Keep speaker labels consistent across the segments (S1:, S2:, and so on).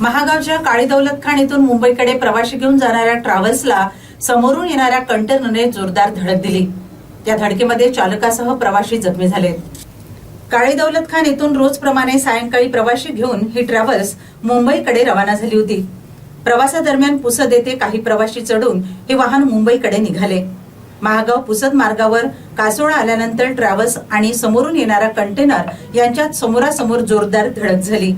S1: महागावच्या काळी दौलत खान येथून मुंबईकडे प्रवाशी घेऊन जाणाऱ्या ट्रॅव्हल्सला समोरून येणाऱ्या कंटेनरने जोरदार धडक दिली. या धडकेमध्ये चालकासह प्रवाशी जखमी झाले काळी दौलत खान येथून रोजप्रमाणे सायंकाळी प्रवाशी घेऊन ही ट्रॅव्हल्स मुंबईकडे रवाना झाली होती. प्रवासादरम्यान पुसद येथे काही प्रवाशी चढून हे वाहन मुंबईकडे निघाले. महागाव पुसद मार्गावर कासोळा आल्यानंतर ट्रॅव्हल्स आणि समोरून येणारा कंटेनर यांच्यात समोरासमोर जोरदार धडक झाली.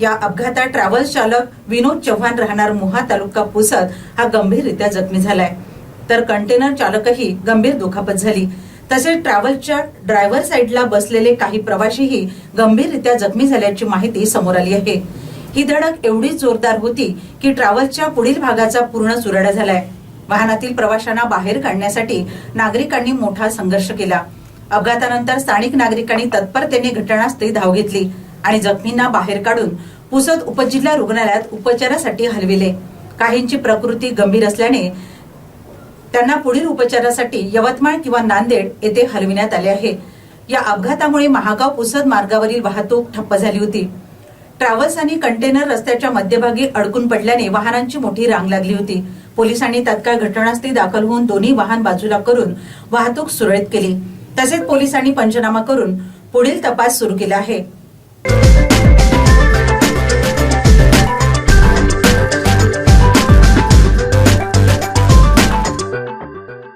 S1: या अपघातात ट्रॅव्हल्स चालक विनोद चव्हाण राहणार मोहा तालुका पुसद. हा गंभीररित्या जखमी झालाय. तर कंटेनर चालकही गंभीर दुखापत झाली. तसेच ट्रॅव्हल्सच्या ड्रायव्हर साईडला बसलेले काही प्रवाशीही गंभीररित्या जखमी झाल्याची माहिती समोर आली आहे. ही धडक एवढी जोरदार होती की ट्रॅव्हल्सच्या पुढील भागाचा पूर्ण चुराडा झालाय. वाहनातील प्रवाशांना बाहेर काढण्यासाठी नागरिकांनी मोठा संघर्ष केला. अपघातानंतर स्थानिक नागरिकांनी तत्परतेने घटनास्थळी धाव घेतली आणि जखमींना बाहेर काढून पुसद उपजिल्हा रुग्णालयात उपचारासाठी हलविले. काहींची प्रकृती गंभीर असल्याने त्यांना पुढील उपचारासाठी यवतमाळ किंवा नांदेड येथे हलविण्यात आले आहे. या अपघातामुळे महागाव पुसद मार्गावरील वाहतूक ठप्प झाली होती. ट्रॅव्हल्स आणि कंटेनर रस्त्याच्या मध्यभागी अडकून पडल्याने वाहनांची मोठी रांग लागली होती. पोलिसांनी तत्काळ घटनास्थळी दाखल होऊन दोन्ही वाहन बाजूला करून वाहतूक सुरळीत केली. तसेच पोलिसांनी पंचनामा करून पुढील तपास सुरू केला आहे.